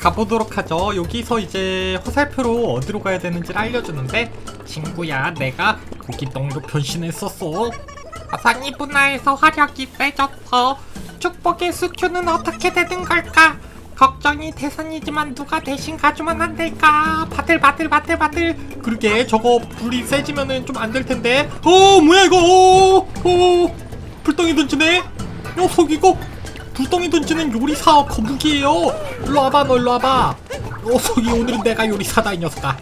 가보도록 하죠. 여기서 이제 화살표로 어디로 가야 되는지를 알려주는데 친구야 내가 고기똥으로 변신했었어. 화산이 분화해서 화력이 세졌어. 축복의 수큐는 어떻게 되는 걸까? 걱정이 대선이지만 누가 대신 가주면 안 될까? 바들 바들 바들 바들. 그러게 저거 불이 세지면은 좀 안 될 텐데. 어 뭐야 이거? 어, 어 불덩이 던지네. 녀석 이거 불덩이 던지는 요리사 거북이에요. 일로 와봐 너 일로 와봐. 녀석이 오늘은 내가 요리사다 이 녀석아.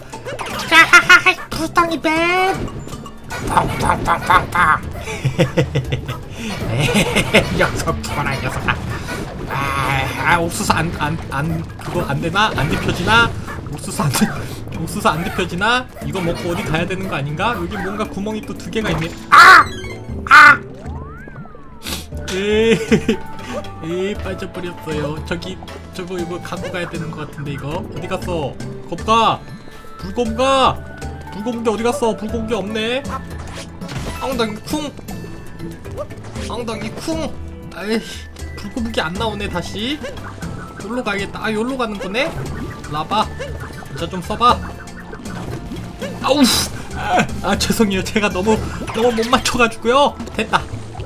하하하 불덩이 뱀. 에헤헤, 녀석 죽어라 이 녀석아. 아, 아 옥수수 안 안 안 그거 안 되나 안 뒤펴지나? 옥수수 안 돼. 옥수수 안 뒤펴지나? 이거 먹고 어디 가야 되는 거 아닌가? 여기 뭔가 구멍이 또 두 개가 있네. 아! 아! 에이, 에이 빠져버렸어요. 저기 저거 이거 갖고 가야 되는 것 같은데 이거 어디 갔어? 겁가 불곰가 불곰기 어디 갔어? 불곰기 없네. 엉덩이 쿵 엉덩이 쿵 에이 불곰기 안 나오네 다시. 여기로 가야겠다. 아 여기로 가는 거네. 라바 자 좀 써봐. 아우 아, 아 죄송해요 제가 너무 너무 못 맞춰가지고요 됐다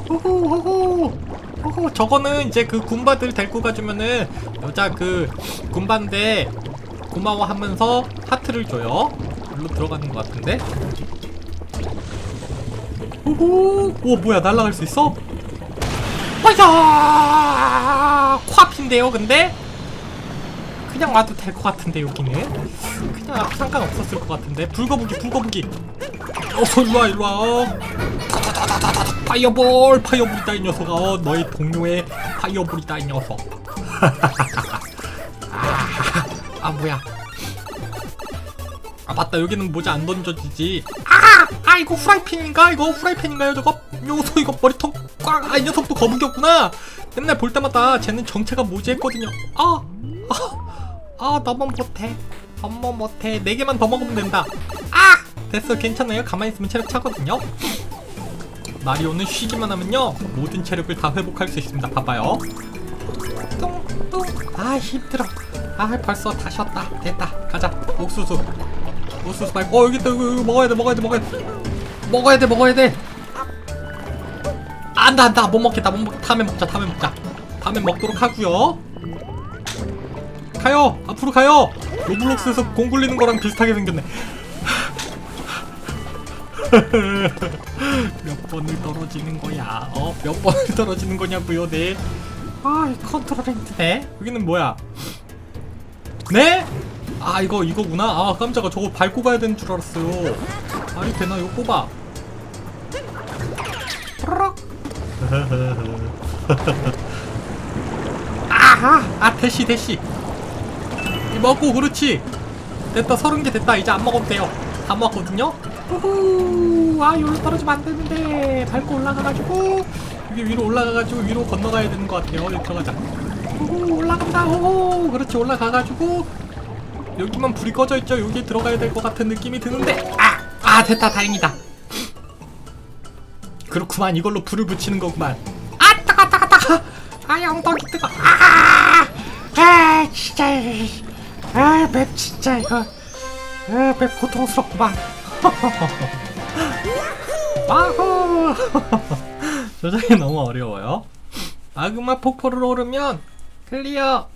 호호 호호 호호 저거는 이제 그 군바들 데리고 가주면은 여자 그 군반대 고마워하면서 하트를 줘요. 일로 들어가는 것 같은데? 호호 오 뭐야 날아갈 수 있어? 와야 코앞인데요 근데? 그냥 와도 될 것 같은데 여기는. 그냥 상관없었을 것 같은데. 불거북이 불거북이. 어서 일로와 일로와. 어. 파이어볼 파이어볼이다 이 녀석아 어, 너의 동료의 파이어볼이다 이 녀석 아, 아 뭐야 아 맞다 여기는 모자 안 던져지지 아! 아 이거 후라이팬인가? 이거 후라이팬인가요 저거? 녀석 이거 머리통 꽉! 아이 녀석도 거북이었구나 맨날 볼 때마다 쟤는 정체가 뭐지 했거든요 아! 아! 아 너무 못해 너무 못해 네 개만 더 먹으면 된다 아! 됐어 괜찮아요 가만히 있으면 체력 차거든요 마리오는 쉬기만 하면요 모든 체력을 다 회복할 수 있습니다. 봐봐요. 뚱뚱 아 힘들어. 아 벌써 다 쉬었다. 됐다. 가자. 옥수수. 옥수수 말고 어 여기 있다. 이거, 이거 먹어야 돼 먹어야 돼 먹어야 돼. 먹어야 돼 먹어야 돼. 안다 안다 못 먹겠다. 못 먹. 다음에 먹자 다음에 먹자. 다음에 먹도록 하고요. 가요. 앞으로 가요. 로블록스에서 공 굴리는 거랑 비슷하게 생겼네 몇 번을 떨어지는 거야 어? 몇 번을 떨어지는 거냐고요 네 아, 이 컨트롤 힌트네. 여기는 뭐야? 네? 아, 이거 이거구나. 아, 깜짝아. 저거 밟고 가야 되는 줄 알았어요. 말이 되나? 이거 뽑아. 프락. 아하! 아, 대시, 대시. 이 먹고, 그렇지. 됐다, 서른 개 됐다. 이제 안 먹어도 돼요. 다 먹었거든요? 후후. 아, 여기로 떨어지면 안 되는데. 밟고 올라가가지고. 여기 위로 올라가가지고 위로 건너가야 되는 것 같아요. 여기 들어가자. 호호, 올라간다. 호호. 그렇지, 올라가가지고. 여기만 불이 꺼져 있죠. 여기 들어가야 될 것 같은 느낌이 드는데. 아! 아, 됐다. 다행이다. 그렇구만. 이걸로 불을 붙이는 거구만. 아, 따가, 따가, 따가. 아, 엉덩이 뜨거. 아! 아 진짜 아맵 진짜 이거 아맵 고통스럽구만. 아후. 조작이 너무 어려워요. 마그마 폭포를 오르면 클리어.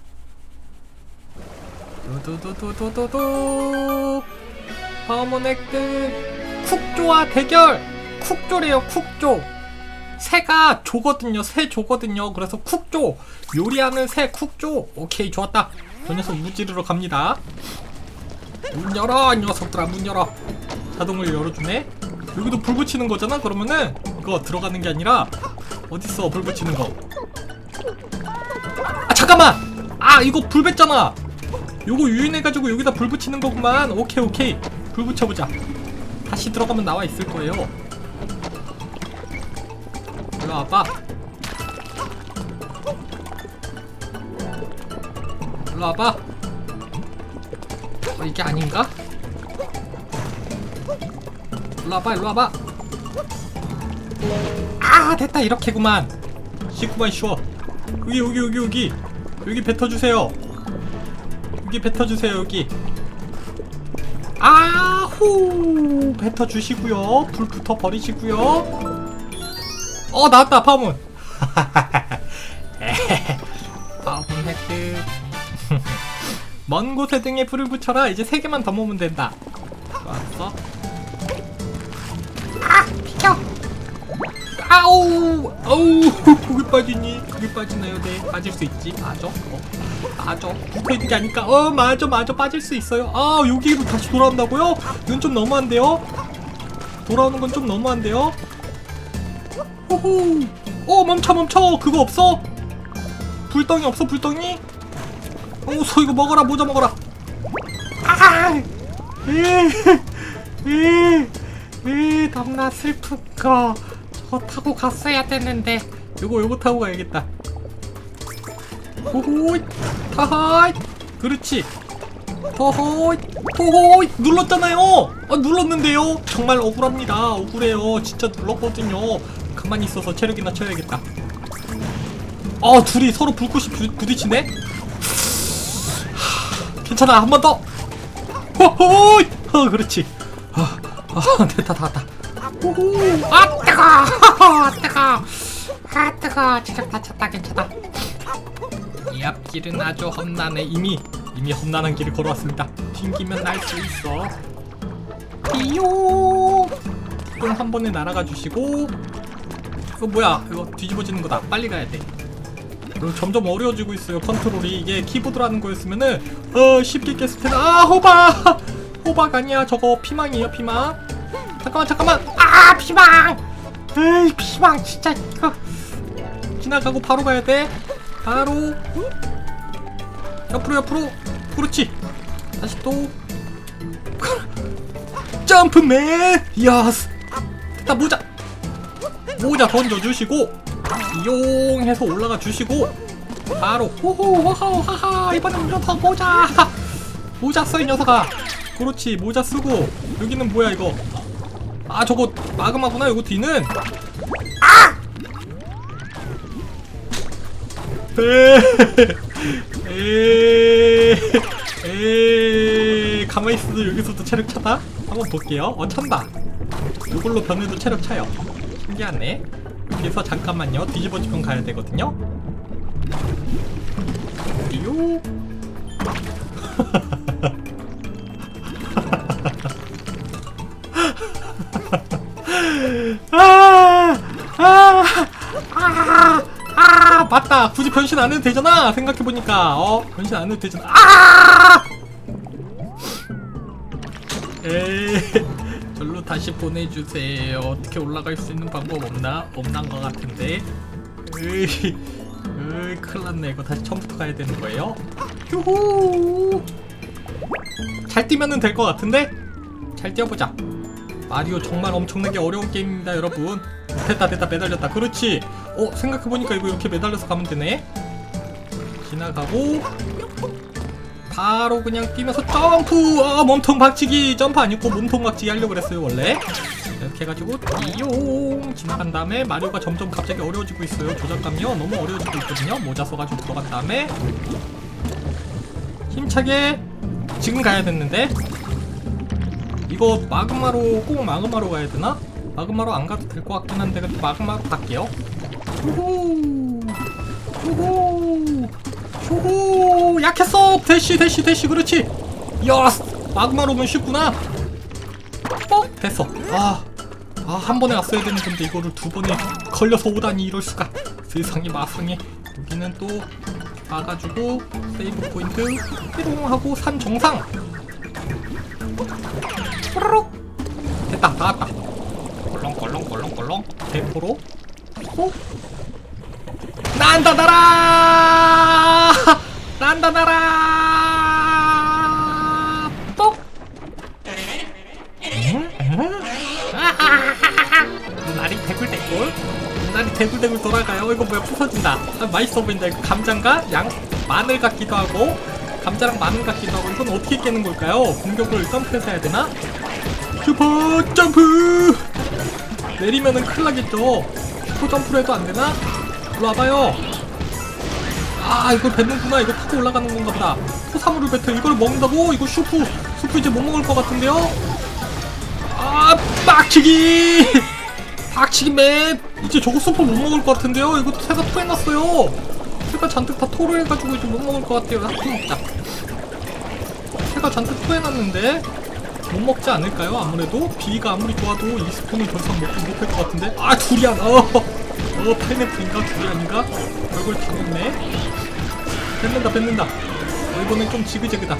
두두두두두두. 버모넥들 쿡조와 대결. 쿡조래요 쿡조. 새가 조거든요. 새 조거든요. 그래서 쿡조 요리하는 새 쿡조. 오케이 좋았다. 저 녀석 무지르러 갑니다. 문 열어 이 녀석들아 문 열어. 자동을 열어주네. 여기도 불 붙이는 거잖아. 그러면은 이거 들어가는 게 아니라 어딨어 불 붙이는 거. 아 잠깐만. 아 이거 불 뺐잖아. 요거 유인해가지고 여기다 불 붙이는 거구만. 오케이 오케이. 불 붙여보자. 다시 들어가면 나와 있을 거예요. 일로 와봐. 일로 와봐. 어, 이게 아닌가? 일로 와봐, 일로 와봐. 아, 됐다, 이렇게구만. 쉽구만 쉬워. 여기, 여기, 여기, 여기. 여기 뱉어주세요. 여기 뱉어주세요 여기 아후 뱉어주시고요 불 붙어 버리시고요 어 나왔다 파문 파문 획득 먼 곳에 등에 불을 붙여라 이제 세 개만 더 모으면 된다 좋았어 빠지니? 그게 빠지나요? 네 빠질 수 있지. 맞아 어, 맞아 붙어있는 게 아니까. 어 맞아 맞아. 빠질 수 있어요. 아 여기로 다시 돌아온다고요? 이건 좀 너무한데요? 돌아오는 건 좀 너무한데요? 호호. 어 멈춰 멈춰. 그거 없어? 불덩이 없어 불덩이? 어서 이거 먹어라. 모자 먹어라. 아 에에에 너무나 거 저거 타고 갔어야 됐는데 요거 요거 타고 가야겠다. 호호이 타하이 그렇지. 토호이 토호이 눌렀잖아요. 아 눌렀는데요. 정말 억울합니다. 억울해요. 진짜 눌렀거든요. 가만히 있어서 체력이나 쳐야겠다. 아 둘이 서로 불꽃이 부, 부딪히네. 하, 괜찮아 한 번 더. 호호이 어 그렇지. 아, 아 됐다 다 왔다. 호호 아 뜨거 아 뜨거 아 뜨거 체력 다쳤다 괜찮아. 이 앞길은 아주 험난해 이미. 이미 험난한 길을 걸어왔습니다. 튕기면 날 수 있어. 띠용 똥한 번에 날아가 주시고. 이거 뭐야. 이거 뒤집어지는 거다. 빨리 가야 돼. 그리고 점점 어려워지고 있어요 컨트롤이. 이게 키보드로 하는 거였으면은 어 쉽게 깼을 텐데. 아 호박 호박 아니야. 저거 피망이에요 피망. 잠깐만 잠깐만. 아 피망! 에이 피망. 진짜 이거 지나가고 바로 가야 돼. 바로. 옆으로 옆으로. 그렇지. 다시 또. 점프맨. 야스. 됐다 모자. 모자 던져주시고 이용해서 올라가 주시고 바로. 호호 하하 하하. 이번엔 녀석 모자. 모자 써 이 녀석아. 그렇지 모자 쓰고. 여기는 뭐야 이거? 아 저거 마그마구나 요거 뒤는 에이, 가만히 있어도 여기서도 체력 차다? 한번 볼게요. 어, 찬다. 이걸로 변해도 체력 차요. 신기하네. 여기서 잠깐만요. 뒤집어지면 가야 되거든요. 띠요. 아, 맞다. 굳이 변신 안 해도 되잖아. 생각해보니까. 어, 변신 안 해도 되잖아. 아! 에이, 절로 다시 보내주세요. 어떻게 올라갈 수 있는 방법 없나? 없난 것 같은데. 에이, 에이, 큰일 났네. 이거 다시 처음부터 가야 되는 거예요. 휴후! 잘 뛰면은 될 것 같은데? 잘 뛰어보자. 마리오 정말 엄청나게 어려운 게임입니다, 여러분. 됐다, 됐다, 매달렸다. 그렇지. 어, 생각해보니까 이거 이렇게 매달려서 가면 되네. 지나가고, 바로 그냥 뛰면서 점프! 아, 몸통 박치기! 점프 아니고 몸통 박치기 하려고 그랬어요, 원래. 이렇게 해가지고, 띠용! 지나간 다음에 마리오가 점점 갑자기 어려워지고 있어요. 조작감이요. 너무 어려워지고 있거든요. 모자 써가지고 들어간 다음에, 힘차게, 지금 가야 됐는데, 이거 마그마로 꼭 마그마로 가야 되나? 마그마로 안 가도 될 것 같긴 한데 마그마로 갈게요. 후후 후후 후후 약했어. 대시 대시 대시. 그렇지. 야 마그마로면 쉽구나. 뻑 됐어. 아 아 한 번에 왔어야 되는 건데 이거를 두 번에 걸려서 오다니 이럴 수가. 세상에 마상에. 여기는 또 가가지고 세이브 포인트. 해동하고 산 정상. 뽀로록. 됐다. 나왔다. 꼴렁꼴렁꼴렁꼴렁. 대포로 호 난다 나라! 난다 나라! 뽁 날이 대굴대굴? 날이 대굴대굴 돌아가요? 이거 뭐야 부서진다. 아, 맛있어 보인다. 이거 감자인가? 양? 마늘 같기도 하고 감자랑 마늘 같기도 하고 이건 어떻게 깨는 걸까요? 공격을 점프해서 해야 되나? 슈퍼 점프! 내리면은 큰일 나겠죠 점프를 해도 안 되나? 일로 와봐요. 아 이걸 뱉는구나. 이거 타고 올라가는 건가 보다. 토사물을 뱉어. 이걸 먹는다고? 이거 슈프. 슈프 이제 못 먹을 것 같은데요? 아 빡치기! 빡치기 맵! 이제 저거 슈프 못 먹을 것 같은데요? 이거 새가 토해놨어요. 새가 잔뜩 다 토를 해가지고 이제 못 먹을 것 같아요. 하프 먹자 새가 잔뜩 토해놨는데 못 먹지 않을까요? 아무래도 비위가 아무리 좋아도 이 스푼은 더 이상 먹지 못할 것 같은데. 아 두리안. 어, 어 파인애플인가? 두리안인가? 얼굴 다 먹네. 뱉는다 뱉는다. 어, 이번엔 좀 지그재그다.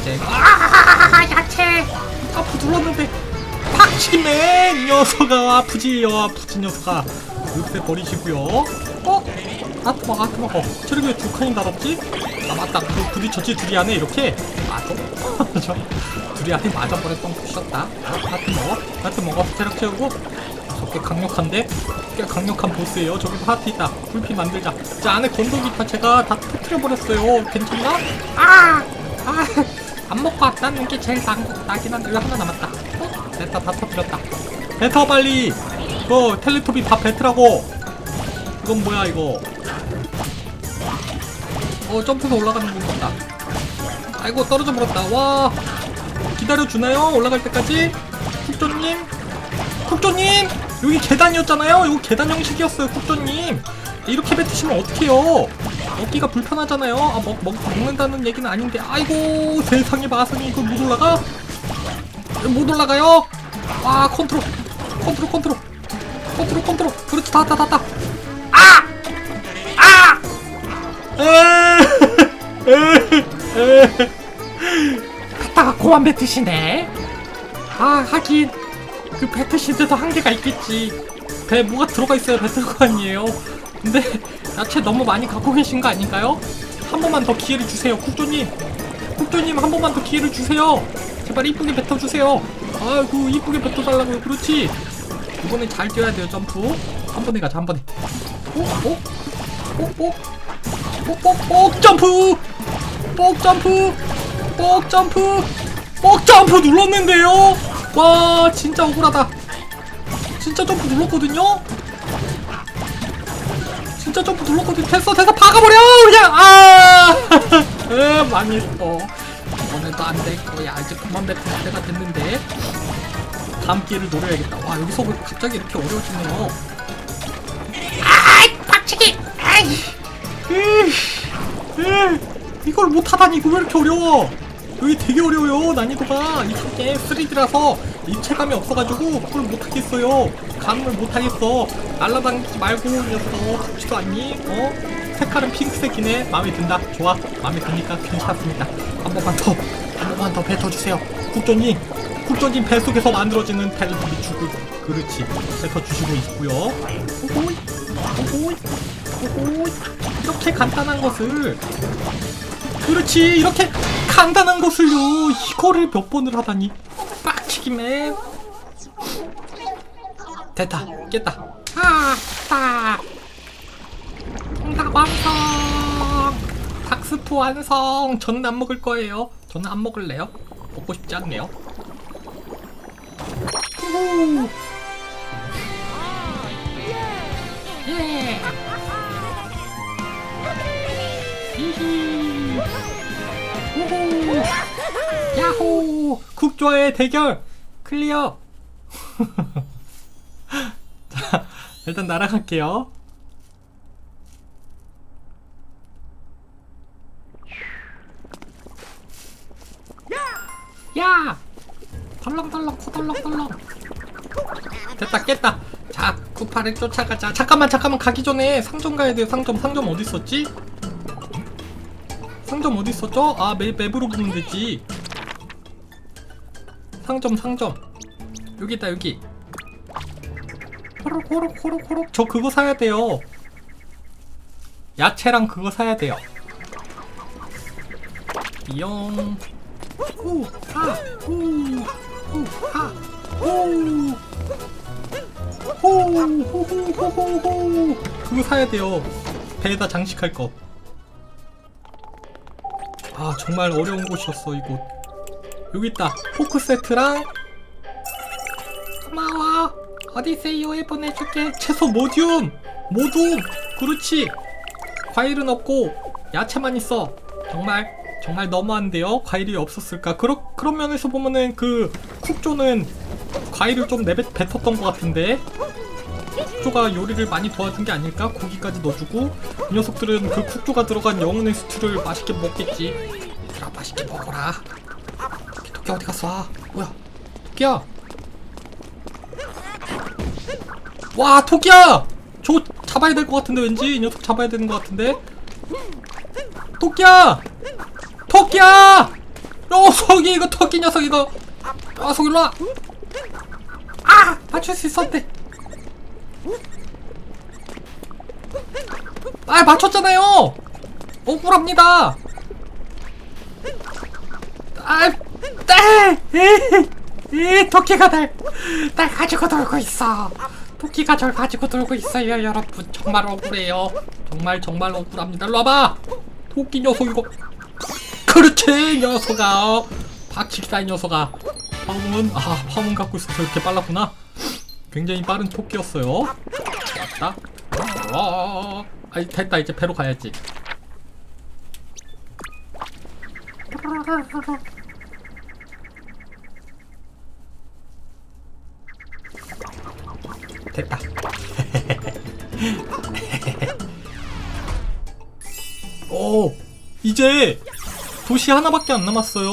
이제 아 야채. 아프 눌렀는데. 팍치맨 이 녀석아. 아프지 어 아프지 녀석아. 옆에 버리시고요. 어? 아트 먹어 아트 먹어 체력이 왜두 칸이 달았지? 아 맞다. 그 부딪혔지 두리안에 이렇게? 맞아 저 두리안에 맞아 버렸던 푸셨다. 아트 먹어? 아트 먹어. 체력 채우고. 저게 강력한데? 꽤 강력한 보스예요. 저기 하트 있다. 불피 만들자. 자 안에 건더기 다 제가 다 터트려버렸어요. 괜찮나? 아, 아, 안 먹고 왔다는 게 제일 난, 나긴 한데 이거 하나 남았다. 어? 됐다 다 터뜨렸다. 뱉어 빨리! 그 텔레토비 다 뱉으라고! 이건 뭐야 이거 어 점프해서 올라가는 건 같다. 아이고 떨어져 버렸다. 와. 기다려주나요? 올라갈 때까지? 국조님? 국조님? 여기 계단이었잖아요. 이거 계단 형식이었어요 국조님. 이렇게 뱉으시면 어떡해요? 먹기가 불편하잖아요. 아 먹, 먹, 먹는다는 얘기는 아닌데. 아이고 세상에 마성이 이거 못 올라가? 못 올라가요. 와 컨트롤. 컨트롤 컨트롤. 컨트롤 컨트롤. 그렇지 다다 왔다. 아! 아! 에에에 갔다가 고만 뱉으시네. 아, 하긴. 그 뱉으시는데도 한계가 있겠지. 배에 뭐가 들어가 있어야 뱉을 거 아니에요. 근데 야채 너무 많이 갖고 계신 거 아닌가요? 한 번만 더 기회를 주세요, 국조님. 국조님 한 번만 더 기회를 주세요. 제발 이쁘게 뱉어주세요. 아이고 이쁘게 뱉어달라고요. 그렇지. 이번엔 잘 뛰어야 돼요 점프. 한 번에 가자 한 번에. 오, 오, 오, 오, 오, 오, 오, 점프. 뽁 점프. 뽁 점프. 뽁 점프 눌렀는데요. 와 진짜 억울하다. 진짜 점프 눌렀거든요. 진짜 점프 눌렀거든. 됐어, 됐어, 박아버려! 그냥, 아! 으, 망했어. 이번에도 안 될 거야. 이제 그만 뱉을 때가 됐는데. 다음 기회를 노려야겠다. 와, 여기서 왜 갑자기 이렇게 어려워지네요. 아이, 빡치기. 아이, 으, 으, 이걸 못하다니, 이거 왜 이렇게 어려워? 여기 되게 어려워요, 난이도가. 이 게임 3D라서 입체감이 없어가지고 그걸 못하겠어요. 감을 못하겠어. 날라다니지 말고, 이 녀석아. 죽지도 않니? 어? 색깔은 핑크색이네. 마음에 든다. 좋아. 마음에 드니까 괜찮습니다. 한 번만 더, 한 번만 더 뱉어주세요. 국조님, 국조님 뱃속에서 만들어지는 텔레비전 죽을. 그렇지. 뱉어주시고 있고요. 오호이, 오호이, 오호이. 이렇게 간단한 것을 그렇지 이렇게 간단한 것을요 이거를 몇 번을 하다니 빡치기맨 됐다 깼다 아, 딱. 정답 완성. 닥스프 완성 저는 안 먹을 거예요 저는 안 먹을래요 먹고 싶지 않네요 후. 예. 히히. 우후. 야호 국조의 대결 클리어 자 일단 날아갈게요 야. 덜렁덜렁 코덜렁덜렁. 됐다 깼다 자 쿠파를 쫓아가자 잠깐만 잠깐만 가기 전에 상점 가야 돼요 상점 상점 어디 있었지? 상점 어디 있었죠? 아 맵, 맵으로 보면 되지. 상점 상점. 여기 있다 여기. 호록 호록 호록 호록. 저 그거 사야 돼요. 야채랑 그거 사야 돼요. 띠용 후하후후하 호호호호호호 그거 사야 돼요. 배에다 장식할 거. 아 정말 어려운 곳이었어 이곳. 여기 있다 포크 세트랑 고마워. 어디세요? 보내줄게. 채소 모듈 모둠 그렇지 과일은 없고 야채만 있어. 정말 정말 너무한데요. 과일이 없었을까? 그러, 그런 면에서 보면은 그 쿡조는 과일을 좀 내뱉 뱉었던 것 같은데 쿡조가 요리를 많이 도와준 게 아닐까? 고기까지 넣어주고 이 녀석들은 그 쿡조가 들어간 영혼의 스튜를 맛있게 먹겠지. 얘들아 맛있게 먹어라. 토끼, 어디 갔어? 아, 뭐야? 토끼야. 와 토끼야! 저거 잡아야 될 것 같은데 왠지 이 녀석 잡아야 되는 것 같은데 토끼야! 토끼야! 녀석이 이거 토끼 녀석 이거 아 속일로 와! 아! 맞출 수 있었는데 아 맞췄잖아요! 억울합니다 아! 네! 이 토끼가 날, 날 가지고 놀고 있어. 토끼가 절 가지고 놀고 있어요, 여러분. 정말 억울해요. 정말 정말 억울합니다. 일로 와봐. 토끼 녀석 이거. 그렇지 이 녀석아. 박치기다 이 녀석아. 파움은 아 파움은 갖고 있어서 이렇게 빨랐구나. 굉장히 빠른 토끼였어요. 왔다. 와. 아 됐다 이제 배로 가야지. 됐다. 오 이제 도시 하나밖에 안 남았어요.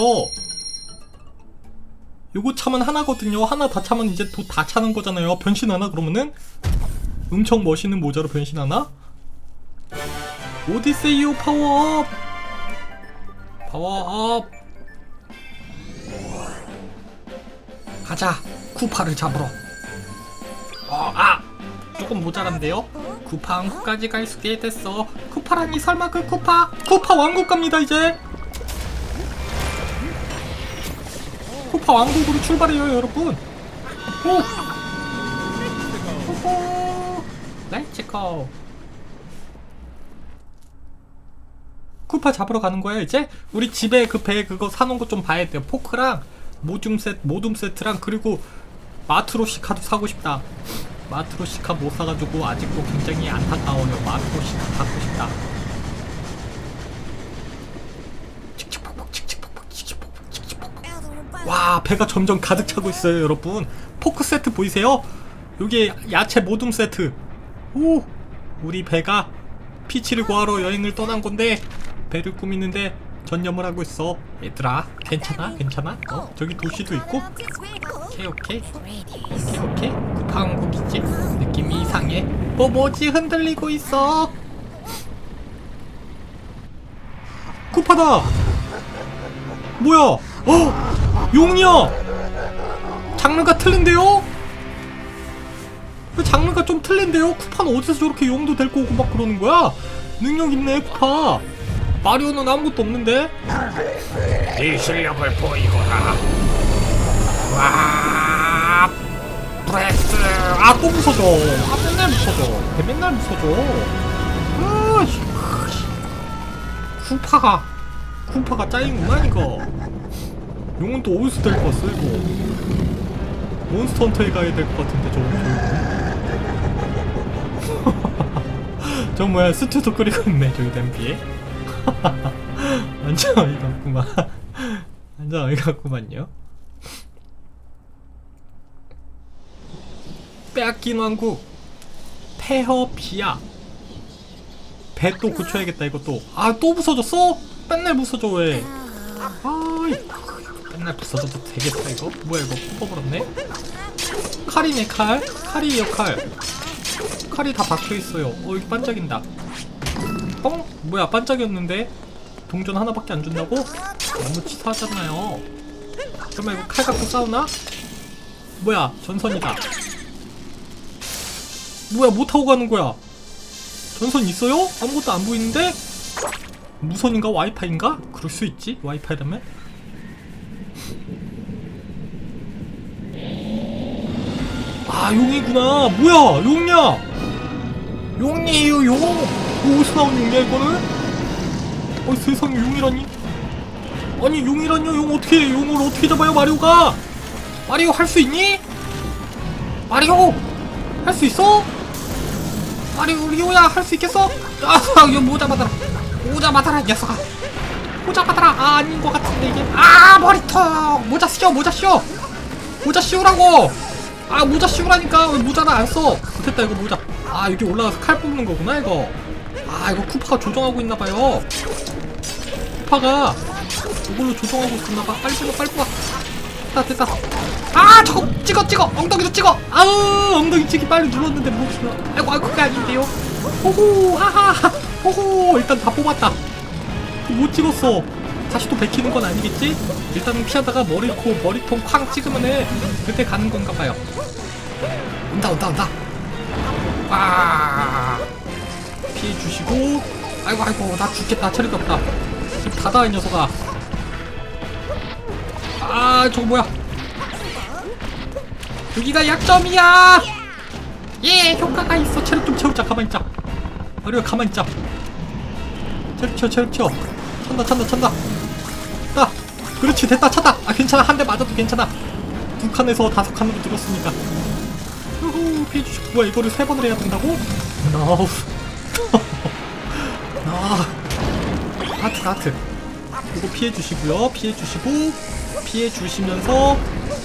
요거 차면 하나거든요. 하나 다 차면 이제 도 다 차는 거잖아요. 변신하나 그러면은 엄청 멋있는 모자로 변신하나? 오디세이오 파워업 파워업 가자 쿠파를 잡으러 어, 아! 조금 모자란데요? 쿠파 왕국까지 갈 수 있게 됐어. 쿠파라니 설마 그 쿠파? 쿠파 왕국 갑니다 이제. 쿠파 왕국으로 출발해요 여러분. 오! 호호! 렛츠고. 쿠파 잡으러 가는 거야 이제? 우리 집에 그 배 그거 사놓은 거 좀 봐야 돼요. 포크랑 모둠 세트, 모둠 세트랑 그리고 마트로시카도 사고 싶다. 마트로시카 못 사가지고 아직도 굉장히 안타까워요. 마트로시카 갖고 싶다. 와 배가 점점 가득 차고 있어요 여러분 포크 세트 보이세요? 여기 야채 모둠 세트 오 우리 배가 피치를 구하러 여행을 떠난 건데 배를 꾸미는데 전념을 하고 있어. 얘들아 괜찮아? 괜찮아? 어 저기 도시도 있고? 오케이 오케이. 오케이 오케이. 쿠파 왕국이지? 느낌이 이상해. 뭐 뭐지? 흔들리고 있어. 쿠파다! 뭐야? 어? 용이야! 장르가 틀린데요? 그 장르가 좀 틀린데요? 쿠파는 어디서 저렇게 용도 데리고 오고 막 그러는 거야? 능력 있네 쿠파 마리오는 아무것도 없는데? 네 실력을 보이거라. 와 브레스. 아 또 부서져. 아 맨날 부서져. 배 맨날 부서져. 아 씨. 쿠파가 쿠파가 짜인구만 이거. 용은 또 어디서 데리고 왔어 이거. 몬스터 헌터에 가야 될 것 같은데 저거. 저 뭐야 스튜도 끓이고 있네 저기 냄비에 완전 어이가 없구만. 완전 어이가 없구만요. 빼앗긴 왕국 페허피아. 배 또 고쳐야겠다 이것도. 아 또 부서졌어? 맨날 부서져 왜? 아이 맨날 부서져도 되겠다 이거? 뭐야 이거? 뽑아버렸네? 칼이네 칼. 칼이 역할 칼이 다 박혀있어요. 어 이거 반짝인다 뻥? 뭐야 반짝이었는데 동전 하나밖에 안 준다고? 너무 치사하잖아요 그러면 이거 칼 갖고 싸우나? 뭐야 전선이다 뭐야 뭐 타고 가는 거야 전선 있어요? 아무것도 안 보이는데? 무선인가 와이파이인가? 그럴 수 있지 와이파이라면 아 용이구나 뭐야 용이야 용이에요 용 어디서 나온 용이야 이거는? 어 세상에 용이라니 아니 용이라뇨 용 어떻게 해 용을 어떻게 잡아요 마리오가 마리오 할 수 있니? 마리오 할 수 있어? 마리오 리오야 할 수 있겠어? 아, 이거 모자 받아라. 모자 받아라, 이 녀석아. 모자 받아라. 아, 아닌 것 같은데, 이게. 아, 머리통! 모자 씌워, 모자 씌워! 모자 씌우라고! 아, 모자 씌우라니까. 왜 모자를 안 써? 됐다, 이거 모자. 아, 여기 올라가서 칼 뽑는 거구나, 이거. 아, 이거 쿠파가 조정하고 있나봐요. 쿠파가 이걸로 조정하고 있었나봐. 빨리 뽑아, 빨리 뽑아. 됐다, 됐다. 아, 저거 찍어, 찍어! 엉덩이도 찍어! 아우, 엉덩이 찍기 빨리 눌렀는데 못 눌러. 아이고, 아이고, 그게 아닌데요. 호호, 하하, 호호. 일단 다 뽑았다. 못 찍었어. 다시 또 베끼는 건 아니겠지? 일단은 피하다가 머리, 코, 머리통 쾅 찍으면은 그때 가는 건가 봐요. 온다, 온다, 온다. 아, 피해 주시고. 아이고, 아이고, 나 죽겠다. 체력이 없다. 집 닫아, 이 녀석아. 아, 저거 뭐야? 여기가 약점이야! 예, 효과가 있어. 체력 좀 채우자. 가만히 있자. 어려 가만히 있자. 체력 채워, 체력 채워. 찬다, 찬다, 찬다. 아, 그렇지, 됐다, 찼다. 아, 괜찮아. 한 대 맞아도 괜찮아. 두 칸에서 다섯 칸으로 들었으니까. 후후, 피해 주시고. 뭐야, 이거를 세 번을 해야 된다고? 노우. 아, 하트, 하트. 이거 피해주시고요. 피해주시고, 피해주시면서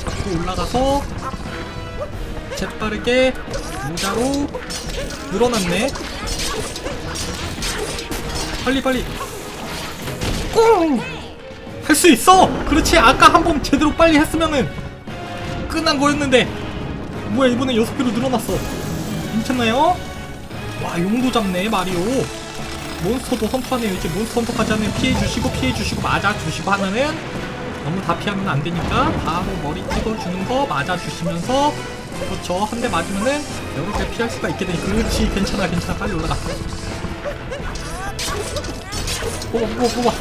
자꾸 올라가서 재빠르게 모자로 늘어났네. 빨리 빨리. 꽁! 할 수 있어! 그렇지 아까 한 번 제대로 빨리 했으면은 끝난 거였는데 뭐야 이번엔 여섯 개로 늘어났어 괜찮나요? 와 용도 잡네 마리오. 몬스터도 선포하네요 이제 몬스터 선포까지 하면 피해주시고 피해주시고 맞아주시고 하면은 너무 다 피하면 안 되니까 바로 머리 찍어주는 거 맞아주시면서 그렇죠. 한 대 맞으면은 개 피할 수가 있게 되니 그렇지. 괜찮아 괜찮아. 빨리 올라가. 뽑아 뽑아 뽑아.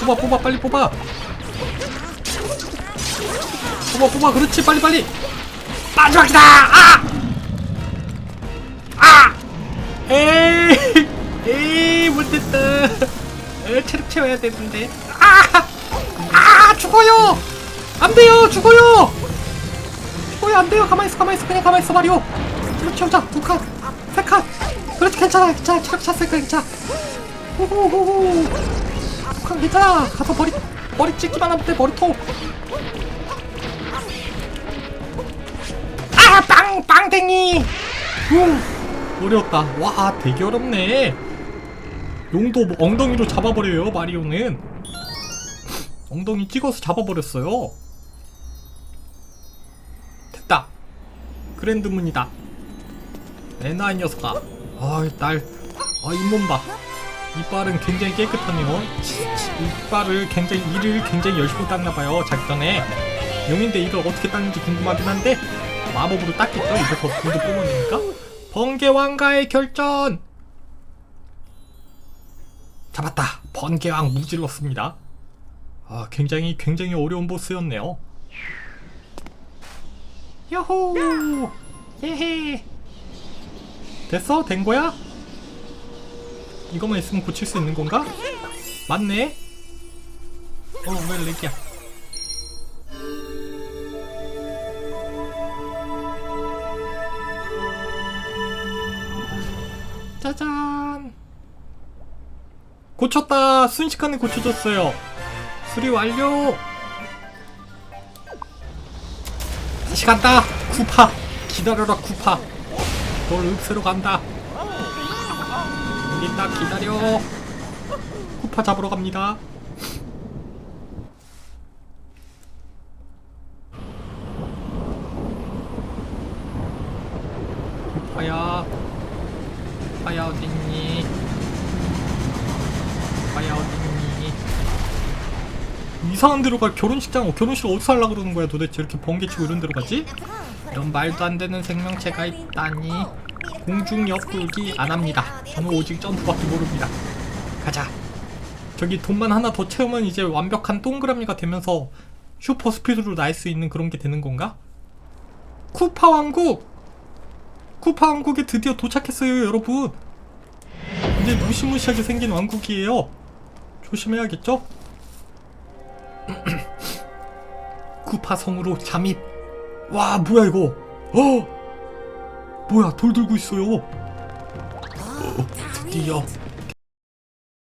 뽑아 뽑아. 빨리 뽑아. 뽑아 뽑아. 그렇지. 빨리 빨리. 마지막이다. 아! 아! 에이 에이 못됐다. 에 체력 채워야 되는데. 아! 아 죽어요. 안 돼요 죽어요. 죽어요 안 돼요. 가만히 있어 가만히 있어. 그냥 가만히 있어 마리오. 체력 채우자 두 칸 세 칸. 그렇지 괜찮아. 괜찮아 체력 찼으니까 괜찮아 호호호호. 북한 괜찮아. 가서 머리 머리 찍기만 하면 돼 머리통. 아 빵 빵댕이. 후 어려웠다. 와 되게 어렵네. 용도 뭐 엉덩이로 잡아버려요 마리오는. 엉덩이 찍어서 잡아버렸어요. 됐다. 그랜드 문이다. 애나 이 녀석아. 아날 아, 잇몸 봐. 이빨은 굉장히 깨끗하네요. 이빨을 굉장히 이를 굉장히 열심히 닦나봐요. 자기 전에. 용인데 이걸 어떻게 닦는지 궁금하긴 한데 마법으로 닦겠죠. 입에서 불도 뿜어내니까 번개 왕가의 결전. 잡았다. 번개왕 무질렀습니다. 아, 굉장히 굉장히 어려운 보스였네요. 요호! 예헤! 됐어? 된 거야? 이거만 있으면 고칠 수 있는 건가? 맞네. 어, 왜 렉이야? 고쳤다. 순식간에 고쳐졌어요. 수리 완료. 다시 간다. 쿠파. 기다려라 쿠파. 널 읍새로 간다. 여기 딱 기다려. 쿠파 잡으러 갑니다. 쿠파야. 쿠파야 어딨니? 쿠파야 어딨니? 이상한 데로 가 결혼식장 결혼식 어디서 하려고 그러는 거야 도대체 이렇게 번개치고 이런 데로 가지? 이런 말도 안 되는 생명체가 있다니 공중 옆돌기 안 합니다. 저는 오직 점프밖에 모릅니다. 가자. 저기 돈만 하나 더 채우면 이제 완벽한 동그라미가 되면서 슈퍼 스피드로 날 수 있는 그런 게 되는 건가? 쿠파 왕국! 쿠파 왕국에 드디어 도착했어요, 여러분. 이제 무시무시하게 생긴 왕국이에요. 조심해야겠죠? 쿠파 성으로 잠입. 와, 뭐야 이거? 어! 뭐야 돌 들고 있어요 어, 드디어